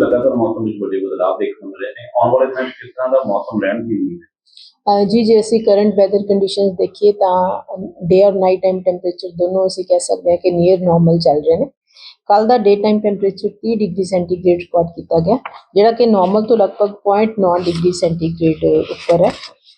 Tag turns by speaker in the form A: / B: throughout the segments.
A: ਲਗਾਤਾਰ ਮੌਸਮ ਵਿੱਚ ਵੱਡੇ ਬਦਲਾਅ ਦੇਖਣ ਨੂੰ ਮਿਲ ਰਹੇ ਨੇ। ਆਉਣ ਵਾਲੇ ਸਮੇਂ 'ਚ ਕਿਸ ਤਰ੍ਹਾਂ ਦਾ ਮੌਸਮ ਰਹਿਣ ਦੀ ਉਮੀਦ ਹੈ?
B: ਅਹ ਜੀ, ਜੇ ਅਸੀਂ ਕਰੰਟ ਵੈਦਰ ਕੰਡੀਸ਼ਨਸ ਦੇਖੀਏ ਤਾਂ ਡੇ ਔਰ ਨਾਈਟ ਟਾਈਮ ਟੈਂਪਰੇਚਰ ਦੋਨੋਂ ਅਸੀਂ ਕਹਿ ਸਕਦੇ ਹਾਂ ਕਿ ਨੀਅਰ ਨਾਰਮਲ ਚੱਲ ਰਹੇ ਨੇ। ਕੱਲ ਦਾ day time temperature 30 degree centigrade record ਕੀਤਾ ਗਿਆ, ਜਿਹੜਾ ਕਿ ਨਾਰਮਲ ਤੋਂ ਲਗਭਗ 0.9 ਡਿਗਰੀ ਸੈਂਟੀਗ੍ਰੇਡ ਉੱਪਰ ਹੈ।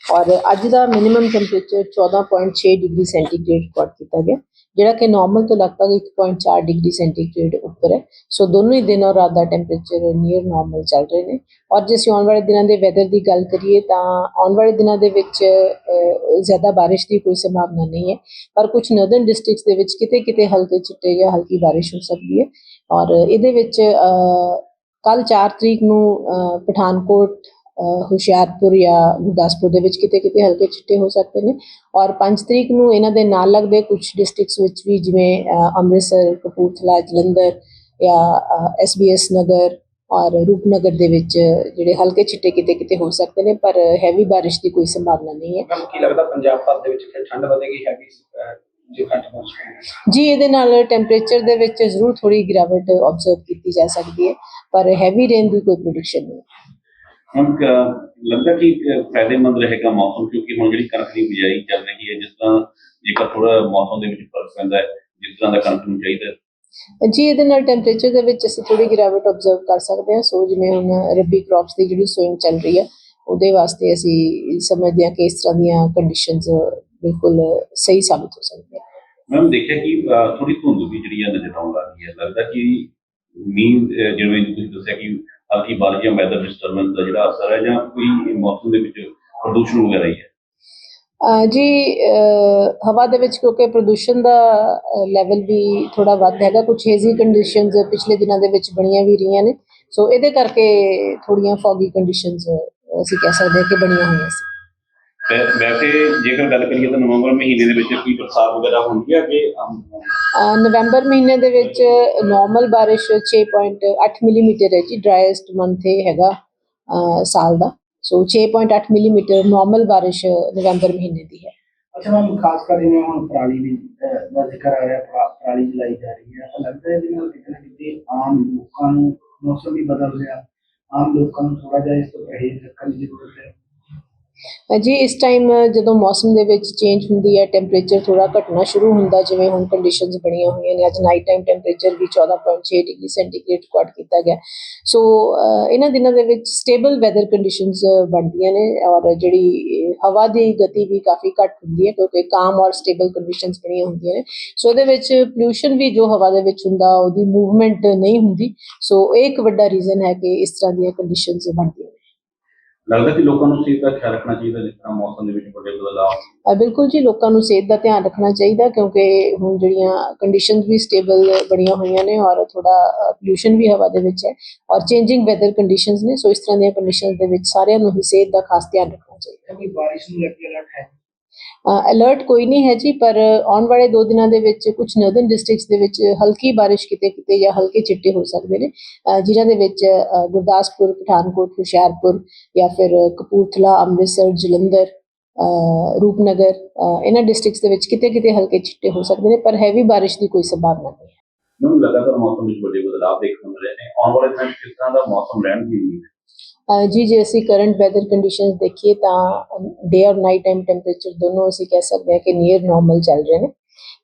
B: ਔਰ ਅੱਜ ਦਾ minimum temperature 14.6 degree centigrade record ਕੀਤਾ ਗਿਆ, ਜਿਹੜਾ ਕਿ ਨਾਰਮਲ ਤੋਂ ਲਗਭਗ 1.4 ਡਿਗਰੀ ਸੈਂਟੀਗ੍ਰੇਡ ਉੱਪਰ ਹੈ। ਸੋ ਦੋਨੋਂ ਹੀ ਦਿਨ ਔਰ ਰਾਤ ਦਾ ਟੈਂਪਰੇਚਰ ਨੀਅਰ ਨਾਰਮਲ ਚੱਲ ਰਹੇ ਨੇ। ਔਰ ਜੇ ਅਸੀਂ ਆਉਣ ਵਾਲੇ ਦਿਨਾਂ ਦੇ ਵੈਦਰ ਦੀ ਗੱਲ ਕਰੀਏ ਤਾਂ ਆਉਣ ਵਾਲੇ ਦਿਨਾਂ ਦੇ ਵਿੱਚ ਜ਼ਿਆਦਾ ਬਾਰਿਸ਼ ਦੀ ਕੋਈ ਸੰਭਾਵਨਾ ਨਹੀਂ ਹੈ। ਪਰ ਕੁਝ ਨਦਰਨ ਡਿਸਟ੍ਰਿਕਟਸ ਦੇ ਵਿੱਚ ਕਿਤੇ ਕਿਤੇ ਹਲਕੇ ਚਿੱਟੇ ਜਾਂ ਹਲਕੀ ਬਾਰਿਸ਼ ਹੋ ਸਕਦੀ ਹੈ। ਔਰ ਇਹਦੇ ਵਿੱਚ ਕੱਲ 4 ਤਰੀਕ ਨੂੰ ਪਠਾਨਕੋਟ ਹੁਸ਼ਿਆਰਪੁਰ ਜਾਂ ਗੁਰਦਾਸਪੁਰ ਦੇ ਵਿੱਚ ਕਿਤੇ ਕਿਤੇ ਹਲਕੇ ਛਿੱਟੇ ਹੋ ਸਕਦੇ ਨੇ। ਔਰ 5 ਤਰੀਕ ਨੂੰ ਇਹਨਾਂ ਦੇ ਨਾਲ ਲੱਗਦੇ ਕੁਝ ਡਿਸਟ੍ਰਿਕਟਸ ਵਿੱਚ ਵੀ ਜਿਵੇਂ ਅੰਮ੍ਰਿਤਸਰ ਕਪੂਰਥਲਾ ਜਲੰਧਰ ਜਾਂ ਐਸਬੀਐਸ ਨਗਰ ਔਰ ਰੂਪਨਗਰ ਦੇ ਵਿੱਚ ਜਿਹੜੇ ਹਲਕੇ ਛਿੱਟੇ ਕਿਤੇ ਕਿਤੇ ਹੋ ਸਕਦੇ ਨੇ ਪਰ ਹੈਵੀ ਬਾਰਿਸ਼ ਦੀ ਕੋਈ ਸੰਭਾਵਨਾ ਨਹੀਂ ਹੈ।
C: ਮੈਮ ਕੀ ਲੱਗਦਾ ਪੰਜਾਬ ਭਰ ਦੇ ਵਿੱਚ ਫਿਰ ਠੰਡ ਵਧੇਗੀ ਹੈਵੀ ਜੇ ਘੱਟ ਮੌਸਮ
B: ਜੀ ਇਹਦੇ ਨਾਲ ਟੈਂਪਰੇਚਰ ਦੇ ਵਿੱਚ ਜ਼ਰੂਰ ਥੋੜੀ ਗਿਰਾਵਟ ਆਬਜ਼ਰਵ ਕੀਤੀ ਜਾ ਸਕਦੀ ਹੈ ਪਰ ਹੈਵੀ ਰੇਨ ਦੀ ਕੋਈ ਪ੍ਰੈਡਿਕਸ਼ਨ ਨਹੀਂ
A: ਹੁਣ ਲੱਗਦਾ ਕਿ ਫਾਇਦੇਮੰਦ ਰਹੇਗਾ ਮੌਸਮ ਕਿਉਂਕਿ ਹੁਣ ਜਿਹੜੀ ਕਣਕ ਦੀ ਬਿਜਾਈ ਚੱਲ ਰਹੀ ਹੈ ਜਿਸ ਤਰ੍ਹਾਂ ਜੇਕਰ ਥੋੜਾ ਮੌਸਮ ਦੇ ਵਿੱਚ ਫ਼ਰਕ ਪੈਂਦਾ ਹੈ ਜਿਸ ਤਰ੍ਹਾਂ ਦਾ ਕਣਕ ਨੂੰ ਚਾਹੀਦਾ ਹੈ,
B: ਜੀ ਇਹਦੇ ਨਾਲ ਟੈਂਪਰੇਚਰ ਦੇ ਵਿੱਚ ਅਸੀਂ ਥੋੜੀ ਗਿਰਾਵਟ ਆਬਜ਼ਰਵ ਕਰ ਸਕਦੇ ਹਾਂ। ਸੋ ਜਿਵੇਂ ਹੁਣ ਰੱਬੀ ਕ੍ਰੌਪਸ ਦੀ ਜਿਹੜੀ ਸੋਇੰਗ ਚੱਲ ਰਹੀ ਹੈ ਉਹਦੇ ਵਾਸਤੇ ਅਸੀਂ ਸਮਝਦੇ ਹਾਂ ਕਿ ਇਸ ਤਰ੍ਹਾਂ ਦੀਆਂ ਕੰਡੀਸ਼ਨਸ ਬਿਲਕੁਲ ਸਹੀ ਸਾਬਤ ਹੋ ਸਕਦੀਆਂ
A: ਮੈਮ ਦੇਖਿਆ ਕਿ ਥੋੜੀ ਧੁੰਦ ਵੀ ਜਿਹੜੀ ਹੈ ਨਜ਼ਰ ਆਉਣ ਲੱਗ ਹੈ। ਲੱਗਦਾ ਕਿ ਮੀਂਹ ਜਿਵੇਂ ਤੁਸੀਂ ਦੱਸਿਆ ਕਿ ਹਲਕੀ ਬਾਰਿਸ਼ ਜਾਂ ਵੈਦਰ ਡਿਸਟਰਬੈਂਸ ਦਾ ਜਿਹੜਾ ਅਸਰ ਹੈ ਜਾਂ ਕੋਈ ਮੌਸਮ ਦੇ ਵਿੱਚ ਪ੍ਰਦੂਸ਼ਣ ਵਗੈਰਾ ਹੀ ਹੈ?
B: ਜੀ ਹਵਾ ਦੇ ਵਿੱਚ ਕਿਉਂਕਿ ਪ੍ਰਦੂਸ਼ਣ ਦਾ ਲੈਵਲ ਵੀ ਥੋੜਾ ਵੱਧ ਹੈਗਾ ਕੁਝ ਹੇਜ਼ੀ ਕੰਡੀਸ਼ਨਸ ਪਿਛਲੇ ਦਿਨਾਂ ਦੇ ਵਿੱਚ ਬਣੀਆਂ ਵੀ ਰਹੀਆਂ ਨੇ। ਸੋ ਇਹਦੇ ਕਰਕੇ ਥੋੜੀਆਂ ਫੌਗੀ ਕੰਡੀਸ਼ਨਸ ਅਸੀਂ ਕਹਿ ਸਕਦੇ ਹਾਂ ਕਿ ਬਣੀਆਂ ਹੋਈਆਂ ਸੀ।
A: ਵੈਸੇ ਜੇਕਰ ਗੱਲ ਕਰੀਏ ਤਾਂ ਨਵੰਬਰ ਮਹੀਨੇ ਦੇ ਵਿੱਚ ਕੀ ਬਰਸਾਤ ਵਗੈਰਾ ਹੁੰਦੀ ਹੈ ਕਿ
B: ਨਵੰਬਰ ਮਹੀਨੇ ਦੇ ਵਿੱਚ ਨਾਰਮਲ ਬਾਰਿਸ਼ 6.8 ਮਿਲੀਮੀਟਰ ਹੈ ਜੀ ਡਰਾਈਐਸਟ ਮੰਥ ਇਹ ਹੈਗਾ ਸਾਲ ਦਾ। ਸੋ 6.8 ਮਿਲੀਮੀਟਰ ਨਾਰਮਲ ਬਾਰਿਸ਼ ਨਵੰਬਰ ਮਹੀਨੇ ਦੀ ਹੈ।
C: ਅੱਛਾ ਮੈਮ ਖਾਸ ਕਰ ਜਿਵੇਂ ਹੁਣ ਪਰਾਲੀ ਦੀ ਅਹ, ਦਾ ਜ਼ਿਕਰ ਆ ਰਿਹਾ ਪਰਾ- ਪਰਾਲੀ ਜਲਾਈ ਜਾ ਰਹੀ ਹੈ ਤਾਂ ਲੱਗਦਾ ਹੈ ਨਾਲ ਕਿਤੇ ਨਾ ਕਿਤੇ ਆਮ ਲੋਕਾਂ ਨੂੰ ਮੌਸਮ ਵੀ ਬਦਲ ਰਿਹਾ ਆਮ ਲੋਕਾਂ ਨੂੰ ਥੋੜਾ ਜਿਹਾ ਇਸ ਤੋਂ ਪਰਹੇਜ਼ ਰੱਖਣ ਦੀ ਜ਼ਰੂਰਤ ਹੈ।
B: ਜੀ, ਇਸ ਟਾਈਮ ਜਦੋਂ ਮੌਸਮ ਦੇ ਵਿੱਚ ਚੇਂਜ ਹੁੰਦੀ ਹੈ ਟੈਂਪਰੇਚਰ ਥੋੜਾ ਘਟਣਾ ਸ਼ੁਰੂ ਹੁੰਦਾ, ਜਿਵੇਂ ਹੁਣ ਕੰਡੀਸ਼ਨਸ ਬਣੀਆਂ ਹੋਈਆਂ ਨੇ, ਅੱਜ ਨਾਈਟ ਟਾਈਮ ਟੈਂਪਰੇਚਰ ਵੀ 14.6 ਡਿਗਰੀ ਸੈਂਟੀਗ੍ਰੇਡ ਰਿਕਾਰਡ ਕੀਤਾ ਗਿਆ। ਸੋ ਇਹਨਾਂ ਦਿਨਾਂ ਦੇ ਵਿੱਚ ਸਟੇਬਲ ਵੈਦਰ ਕੰਡੀਸ਼ਨਸ ਬਣਦੀਆਂ ਨੇ ਔਰ ਜਿਹੜੀ ਹਵਾ ਦੀ ਗਤੀ ਵੀ ਕਾਫੀ ਘੱਟ ਹੁੰਦੀ ਹੈ, ਕਿਉਂਕਿ ਕਾਮ ਔਰ ਸਟੇਬਲ ਕੰਡੀਸ਼ਨਸ ਬਣੀਆਂ ਹੁੰਦੀਆਂ ਨੇ। ਸੋ ਇਹਦੇ ਵਿੱਚ ਪੋਲੂਸ਼ਨ ਵੀ ਜੋ ਹਵਾ ਦੇ ਵਿੱਚ ਹੁੰਦਾ, ਉਹਦੀ ਮੂਵਮੈਂਟ ਨਹੀਂ ਹੁੰਦੀ। ਸੋ ਇਹ ਇੱਕ ਵੱਡਾ ਰੀਜ਼ਨ ਹੈ ਕਿ ਇਸ ਤਰ੍ਹਾਂ ਦੀਆਂ ਕੰਡੀਸ਼ਨਸ ਬਣਦੀਆਂ ਨੇ।
A: ਲੱਗਦਾ ਕਿ ਲੋਕਾਂ ਨੂੰ ਸਿਹਤ ਦਾ ਖਿਆਲ ਰੱਖਣਾ ਚਾਹੀਦਾ ਜਿਸ ਤਰ੍ਹਾਂ ਮੌਸਮ ਦੇ ਵਿੱਚ ਵੱਡੇ ਬਦਲਾਅ
B: ਅ, ਬਿਲਕੁਲ ਜੀ ਲੋਕਾਂ ਨੂੰ ਸਿਹਤ ਦਾ ਧਿਆਨ ਰੱਖਣਾ ਚਾਹੀਦਾ ਕਿਉਂਕਿ ਹੁਣ ਜਿਹੜੀਆਂ ਕੰਡੀਸ਼ਨਸ ਵੀ ਸਟੇਬਲ ਬਣੀਆਂ ਹੋਈਆਂ ਨੇ ਔਰ ਥੋੜਾ ਪੋਲੂਸ਼ਨ ਵੀ ਹਵਾ ਦੇ ਵਿੱਚ ਹੈ ਔਰ ਚੇਂਜਿੰਗ ਵੈਦਰ ਕੰਡੀਸ਼ਨਸ ਨੇ ਸੋ ਇਸ ਤਰ੍ਹਾਂ ਦੀਆਂ ਕੰਡੀਸ਼ਨਸ ਦੇ ਵਿੱਚ ਸਾਰਿਆਂ ਨੂੰ ਹੀ ਸਿਹਤ ਦਾ ਖਾਸ ਧਿਆਨ ਰੱਖਣਾ ਚਾਹੀਦਾ।
C: ਕੋਈ ਬਾਰਿਸ਼ ਨੂੰ ਲੈ ਕੇ ਅਲਰਟ ਹੈ।
B: ਅਲਰਟ ਕੋਈ ਨਹੀਂ ਹੈ ਜੀ, ਪਰ ਆਉਣ ਵਾਲੇ ਦੋ ਦਿਨਾਂ ਦੇ ਵਿੱਚ ਕੁਝ ਨਰਦਰਨ ਡਿਸਟ੍ਰਿਕਟਸ ਦੇ ਵਿੱਚ ਹਲਕੀ ਬਾਰਿਸ਼ ਕਿਤੇ ਕਿਤੇ ਜਾਂ ਹਲਕੇ ਛਿੱਟੇ ਹੋ ਸਕਦੇ ਨੇ ਜਿਨ੍ਹਾਂ ਦੇ ਵਿੱਚ ਗੁਰਦਾਸਪੁਰ, ਪਠਾਨਕੋਟ, ਹੁਸ਼ਿਆਰਪੁਰ ਜਾਂ ਫਿਰ ਕਪੂਰਥਲਾ, ਅੰਮ੍ਰਿਤਸਰ, ਜਲੰਧਰ ਰੂਪਨਗਰ ਇਹਨਾਂ ਡਿਸਟ੍ਰਿਕਟਸ ਦੇ ਵਿੱਚ ਕਿਤੇ ਕਿਤੇ ਹਲਕੇ ਚਿੱਟੇ ਹੋ ਸਕਦੇ ਨੇ, ਪਰ ਹੈਵੀ ਬਾਰਿਸ਼ ਦੀ ਕੋਈ ਸੰਭਾਵਨਾ ਨਹੀਂ ਹੈ।
A: ਮੈਨੂੰ ਲਗਾਤਾਰ ਮੌਸਮ ਵਿੱਚ ਵੱਡੇ ਬਦਲਾਅ ਦੇਖਣ ਨੂੰ ਮਿਲ ਰਹੇ ਨੇ, ਆਉਣ ਵਾਲੇ ਸਮੇਂ ਕਿਸ ਤਰ੍ਹਾਂ ਦਾ ਮੌਸਮ ਰਹਿਣ ਦੀ ਉਮੀਦ ਹੈ?
B: ਜੀ, ਜੇ ਅਸੀਂ ਕਰੰਟ ਵੈਦਰ ਕੰਡੀਸ਼ਨਸ ਦੇਖੀਏ ਤਾਂ ਡੇ ਔਰ ਨਾਈਟ ਟਾਈਮ ਟੈਂਪਰੇਚਰ ਦੋਨੋਂ ਅਸੀਂ ਕਹਿ ਸਕਦੇ ਹਾਂ ਕਿ ਨੀਅਰ ਨਾਰਮਲ ਚੱਲ ਰਹੇ ਨੇ।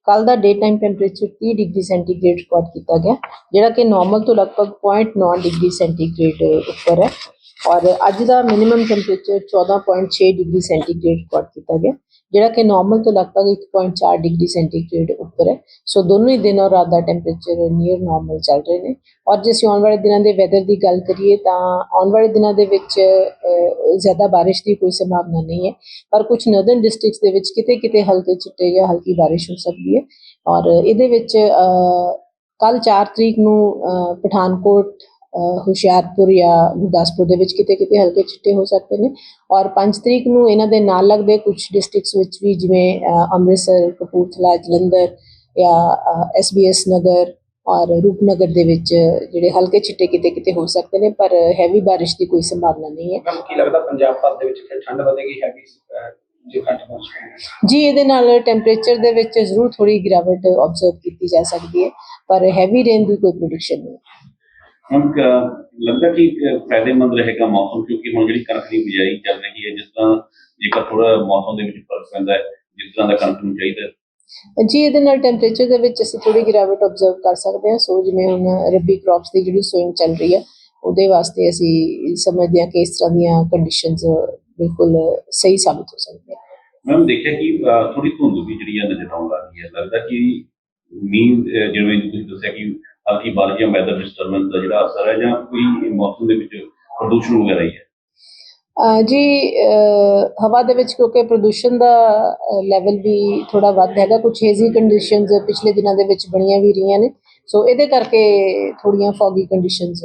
B: ਕੱਲ ਦਾ day time temperature 30 degree centigrade record ਕੀਤਾ ਗਿਆ, ਜਿਹੜਾ ਕਿ ਨਾਰਮਲ ਤੋਂ ਲਗਭਗ 0.9 ਡਿਗਰੀ ਸੈਂਟੀਗ੍ਰੇਡ ਉੱਪਰ ਹੈ। ਔਰ ਅੱਜ ਦਾ minimum temperature 14.6 degree centigrade record ਕੀਤਾ ਗਿਆ। ਜਿਹੜਾ ਕਿ ਨਾਰਮਲ ਤੋਂ ਲਗਭਗ 1.4 ਡਿਗਰੀ ਸੈਂਟੀਗ੍ਰੇਡ ਉੱਪਰ ਹੈ। ਸੋ ਦੋਨੋਂ ਹੀ ਦਿਨ ਔਰ ਰਾਤ ਦਾ ਟੈਂਪਰੇਚਰ ਨੀਅਰ ਨਾਰਮਲ ਚੱਲ ਰਹੇ ਨੇ। ਔਰ ਜੇ ਅਸੀਂ ਆਉਣ ਵਾਲੇ ਦਿਨਾਂ ਦੇ ਵੈਦਰ ਦੀ ਗੱਲ ਕਰੀਏ ਤਾਂ ਆਉਣ ਵਾਲੇ ਦਿਨਾਂ ਦੇ ਵਿੱਚ ਜ਼ਿਆਦਾ ਬਾਰਿਸ਼ ਦੀ ਕੋਈ ਸੰਭਾਵਨਾ ਨਹੀਂ ਹੈ। ਪਰ ਕੁਝ ਨਦਰਨ ਡਿਸਟ੍ਰਿਕਟਸ ਦੇ ਵਿੱਚ ਕਿਤੇ ਕਿਤੇ ਹਲਕੇ ਚਿੱਟੇ ਜਾਂ ਹਲਕੀ ਬਾਰਿਸ਼ ਹੋ ਸਕਦੀ ਹੈ। ਔਰ ਇਹਦੇ ਵਿੱਚ ਕੱਲ 4 ਤਰੀਕ ਨੂੰ ਪਠਾਨਕੋਟ ਹੁਸ਼ਿਆਰਪੁਰ ਜਾਂ ਗੁਰਦਾਸਪੁਰ ਦੇ ਵਿੱਚ ਕਿਤੇ ਕਿਤੇ ਹਲਕੇ ਛਿੱਟੇ ਹੋ ਸਕਦੇ ਨੇ। ਔਰ 5 ਤਰੀਕ ਨੂੰ ਇਹਨਾਂ ਦੇ ਨਾਲ ਲੱਗਦੇ ਕੁਝ ਡਿਸਟ੍ਰਿਕਟਸ ਵਿੱਚ ਵੀ ਜਿਵੇਂ ਅੰਮ੍ਰਿਤਸਰ ਕਪੂਰਥਲਾ ਜਲੰਧਰ ਜਾਂ ਐਸਬੀਐਸ ਨਗਰ ਔਰ ਰੂਪਨਗਰ ਦੇ ਵਿੱਚ ਜਿਹੜੇ ਹਲਕੇ ਛਿੱਟੇ ਕਿਤੇ ਕਿਤੇ ਹੋ ਸਕਦੇ ਨੇ ਪਰ ਹੈਵੀ ਬਾਰਿਸ਼ ਦੀ ਕੋਈ ਸੰਭਾਵਨਾ ਨਹੀਂ ਹੈ।
C: ਮੈਮ ਕੀ ਲੱਗਦਾ ਪੰਜਾਬ ਭਰ ਦੇ ਵਿੱਚ ਫਿਰ ਠੰਡ ਵਧੇਗੀ ਹੈਵੀ ਜੇ ਘੱਟ ਮੌਸਮ
B: ਜੀ ਇਹਦੇ ਨਾਲ ਟੈਂਪਰੇਚਰ ਦੇ ਵਿੱਚ ਜ਼ਰੂਰ ਥੋੜੀ ਗਿਰਾਵਟ ਆਬਜ਼ਰਵ ਕੀਤੀ ਜਾ ਸਕਦੀ ਹੈ ਪਰ ਹੈਵੀ ਰੇਨ ਦੀ ਕੋਈ ਪ੍ਰੈਡਿਕਸ਼ਨ ਨਹੀਂ
A: ਹੁਣ ਲੱਗਦਾ ਕਿ ਫਾਇਦੇਮੰਦ ਰਹੇਗਾ ਮੌਸਮ ਕਿਉਂਕਿ ਹੁਣ ਜਿਹੜੀ ਕਣਕ ਦੀ ਬਿਜਾਈ ਚੱਲ ਰਹੀ ਹੈ ਜਿਸ ਤਰ੍ਹਾਂ ਜੇਕਰ ਥੋੜਾ ਮੌਸਮ ਦੇ ਵਿੱਚ ਫ਼ਰਕ ਪੈਂਦਾ ਹੈ ਜਿਸ ਤਰ੍ਹਾਂ ਦਾ ਕਣਕ ਨੂੰ ਚਾਹੀਦਾ ਹੈ।
B: ਜੀ ਇਹਦੇ ਨਾਲ ਟੈਂਪਰੇਚਰ ਦੇ ਵਿੱਚ ਅਸੀਂ ਥੋੜੀ ਗਿਰਾਵਟ ਆਬਜ਼ਰਵ ਕਰ ਸਕਦੇ ਹਾਂ। ਸੋ ਜਿਵੇਂ ਹੁਣ ਰੱਬੀ ਕ੍ਰੌਪਸ ਦੀ ਜਿਹੜੀ ਸੋਇੰਗ ਚੱਲ ਰਹੀ ਹੈ ਉਹਦੇ ਵਾਸਤੇ ਅਸੀਂ ਸਮਝਦੇ ਹਾਂ ਕਿ ਇਸ ਤਰ੍ਹਾਂ ਦੀਆਂ ਕੰਡੀਸ਼ਨਸ ਬਿਲਕੁਲ ਸਹੀ ਸਾਬਤ ਹੋ ਸਕਦੀਆਂ
A: ਮੈਮ ਦੇਖਿਆ ਕਿ ਥੋੜੀ ਧੁੰਦ ਵੀ ਜਿਹੜੀ ਹੈ ਨਜ਼ਰ ਆਉਣ ਲੱਗ ਹੈ। ਲੱਗਦਾ ਕਿ ਮੀਂਹ ਜਿਵੇਂ ਤੁਸੀਂ ਦੱਸਿਆ ਕਿ ਹਲਕੀ ਬਾਰਿਸ਼ ਜਾਂ ਵੈਦਰ ਡਿਸਟਰਬੈਂਸ ਦਾ ਜਿਹੜਾ ਅਸਰ ਹੈ ਜਾਂ ਕੋਈ ਮੌਸਮ ਦੇ ਵਿੱਚ ਪ੍ਰਦੂਸ਼ਣ ਵਗੈਰਾ ਹੀ ਹੈ?
B: ਜੀ ਹਵਾ ਦੇ ਵਿੱਚ ਕਿਉਂਕਿ ਪ੍ਰਦੂਸ਼ਣ ਦਾ ਲੈਵਲ ਵੀ ਥੋੜਾ ਵੱਧ ਹੈਗਾ ਕੁਝ ਹੇਜ਼ੀ ਕੰਡੀਸ਼ਨਸ ਪਿਛਲੇ ਦਿਨਾਂ ਦੇ ਵਿੱਚ ਬਣੀਆਂ ਵੀ ਰਹੀਆਂ ਨੇ। ਸੋ ਇਹਦੇ ਕਰਕੇ ਥੋੜੀਆਂ ਫੌਗੀ ਕੰਡੀਸ਼ਨਸ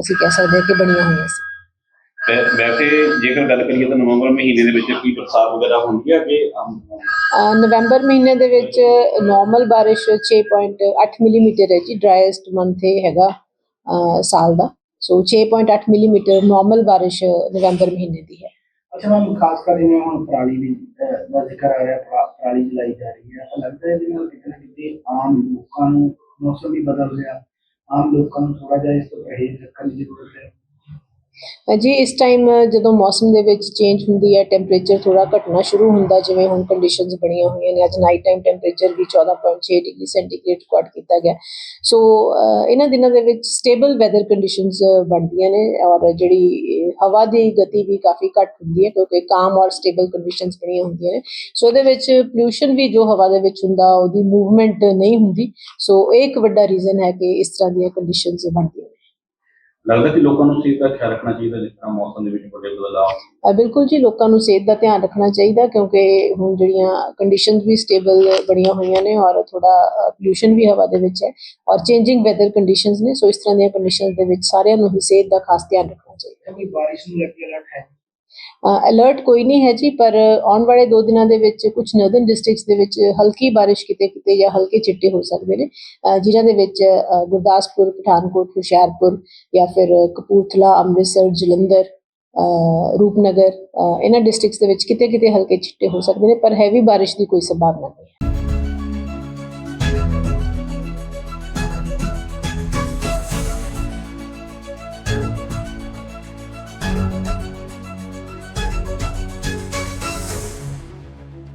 B: ਅਸੀਂ ਕਹਿ ਸਕਦੇ ਹਾਂ ਕਿ ਬਣੀਆਂ ਹੋਈਆਂ ਸੀ।
A: ਵੈਸੇ ਜੇਕਰ ਗੱਲ ਕਰੀਏ ਤਾਂ ਨਵੰਬਰ ਮਹੀਨੇ ਦੇ ਵਿੱਚ ਕੀ ਬਰਸਾਤ ਵਗੈਰਾ ਹੁੰਦੀ ਹੈ ਕਿ
B: ਨਵੰਬਰ ਮਹੀਨੇ ਦੇ ਵਿੱਚ ਨਾਰਮਲ ਬਾਰਿਸ਼ 6.8 ਮਿਲੀਮੀਟਰ ਹੈ ਜੀ ਡਰਾਈਐਸਟ ਮੰਥ ਇਹ ਹੈਗਾ ਅਹ ਸਾਲ ਦਾ। ਸੋ 6.8 ਮਿਲੀਮੀਟਰ ਨਾਰਮਲ ਬਾਰਿਸ਼ ਨਵੰਬਰ ਮਹੀਨੇ ਦੀ ਹੈ।
C: ਅੱਛਾ ਮੈਮ ਖਾਸ ਕਰ ਜਿਵੇਂ ਹੁਣ ਪਰਾਲੀ ਵੀ ਅਹ, ਦਾ ਜ਼ਿਕਰ ਆ ਰਿਹਾ ਪਰਾ- ਪਰਾਲੀ ਜਲਾਈ ਜਾ ਰਹੀ ਹੈ ਤਾਂ ਲੱਗਦਾ ਹੈ ਇਹਦੇ ਨਾਲ ਕਿਤੇ ਨਾ ਕਿਤੇ ਆਮ ਲੋਕਾਂ ਨੂੰ ਮੌਸਮ ਵੀ ਬਦਲ ਰਿਹਾ ਆਮ ਲੋਕਾਂ ਨੂੰ ਥੋੜਾ ਜਿਹਾ ਇਸ ਤੋਂ ਪਰਹੇਜ਼ ਰੱਖਣ ਦੀ ਜ਼ਰੂਰਤ ਹੈ।
B: ਅ ਜੀ, ਇਸ ਟਾਈਮ ਜਦੋਂ ਮੌਸਮ ਦੇ ਵਿੱਚ ਚੇਂਜ ਹੁੰਦੀ ਹੈ ਟੈਂਪਰੇਚਰ ਥੋੜਾ ਘਟਣਾ ਸ਼ੁਰੂ ਹੁੰਦਾ, ਜਿਵੇਂ ਹੁਣ ਕੰਡੀਸ਼ਨਸ ਬਣੀਆਂ ਹੋਈਆਂ ਨੇ, ਅੱਜ ਨਾਈਟ ਟਾਈਮ ਟੈਂਪਰੇਚਰ ਵੀ 14.6 ਡਿਗਰੀ ਸੈਂਟੀਗ੍ਰੇਡ ਰਿਕਾਰਡ ਕੀਤਾ ਗਿਆ। ਸੋ ਇਹਨਾਂ ਦਿਨਾਂ ਦੇ ਵਿੱਚ ਸਟੇਬਲ ਵੈਦਰ ਕੰਡੀਸ਼ਨਸ ਬਣਦੀਆਂ ਨੇ ਔਰ ਜਿਹੜੀ ਹਵਾ ਦੀ ਗਤੀ ਵੀ ਕਾਫੀ ਘੱਟ ਹੁੰਦੀ ਹੈ, ਕਿਉਂਕਿ ਕਾਮ ਔਰ ਸਟੇਬਲ ਕੰਡੀਸ਼ਨਸ ਬਣੀਆਂ ਹੁੰਦੀਆਂ ਨੇ। ਸੋ ਇਹਦੇ ਵਿੱਚ ਪੋਲੂਸ਼ਨ ਵੀ ਜੋ ਹਵਾ ਦੇ ਵਿੱਚ ਹੁੰਦਾ, ਉਹਦੀ ਮੂਵਮੈਂਟ ਨਹੀਂ ਹੁੰਦੀ। ਸੋ ਇਹ ਇੱਕ ਵੱਡਾ ਰੀਜ਼ਨ ਹੈ ਕਿ ਇਸ ਤਰ੍ਹਾਂ ਦੀਆਂ ਕੰਡੀਸ਼ਨਸ ਬਣਦੀਆਂ ਨੇ।
A: ਲੱਗਦਾ ਕਿ ਲੋਕਾਂ ਨੂੰ ਸਿਹਤ ਦਾ ਖਿਆਲ ਰੱਖਣਾ ਚਾਹੀਦਾ ਜਿਸ ਤਰ੍ਹਾਂ ਮੌਸਮ ਦੇ ਵਿੱਚ ਵੱਡੇ ਬਦਲਾਅ
B: ਅ, ਬਿਲਕੁਲ ਜੀ ਲੋਕਾਂ ਨੂੰ ਸਿਹਤ ਦਾ ਧਿਆਨ ਰੱਖਣਾ ਚਾਹੀਦਾ ਕਿਉਂਕਿ ਹੁਣ ਜਿਹੜੀਆਂ ਕੰਡੀਸ਼ਨਸ ਵੀ ਸਟੇਬਲ ਬਣੀਆਂ ਹੋਈਆਂ ਨੇ ਔਰ ਥੋੜਾ ਪੋਲੂਸ਼ਨ ਵੀ ਹਵਾ ਦੇ ਵਿੱਚ ਹੈ ਔਰ ਚੇਂਜਿੰਗ ਵੈਦਰ ਕੰਡੀਸ਼ਨਸ ਨੇ ਸੋ ਇਸ ਤਰ੍ਹਾਂ ਦੀਆਂ ਕੰਡੀਸ਼ਨਸ ਦੇ ਵਿੱਚ ਸਾਰਿਆਂ ਨੂੰ ਹੀ ਸਿਹਤ ਦਾ ਖਾਸ ਧਿਆਨ ਰੱਖਣਾ ਚਾਹੀਦਾ।
C: ਕੋਈ ਬਾਰਿਸ਼ ਨੂੰ ਲੈ ਕੇ ਅਲਰਟ ਹੈ।
B: ਅਲਰਟ ਕੋਈ ਨਹੀਂ ਹੈ ਜੀ ਪਰ ਆਉਣ ਵਾਲੇ 2 ਦਿਨਾਂ ਦੇ ਵਿੱਚ ਕੁਝ ਨਰਦਰਨ ਡਿਸਟ੍ਰਿਕਟਸ ਦੇ ਵਿੱਚ ਹਲਕੀ ਬਾਰਿਸ਼ ਕਿਤੇ ਕਿਤੇ ਜਾਂ ਹਲਕੇ ਚਿੱਟੇ ਹੋ ਸਕਦੇ ਨੇ ਅ, ਜਿਨ੍ਹਾਂ ਦੇ ਵਿੱਚ ਗੁਰਦਾਸਪੁਰ ਪਠਾਨਕੋਟ ਹੁਸ਼ਿਆਰਪੁਰ ਜਾਂ ਫਿਰ ਕਪੂਰਥਲਾ ਅੰਮ੍ਰਿਤਸਰ ਜਲੰਧਰ ਰੂਪਨਗਰ ਇਹਨਾਂ ਡਿਸਟ੍ਰਿਕਟਸ ਦੇ ਵਿੱਚ ਕਿਤੇ ਕਿਤੇ ਹਲਕੇ ਚਿੱਟੇ ਹੋ ਸਕਦੇ ਨੇ ਪਰ ਹੈਵੀ ਬਾਰਿਸ਼ ਦੀ ਕੋਈ ਸੰਭਾਵਨਾ ਨਹੀਂ ਹੈ।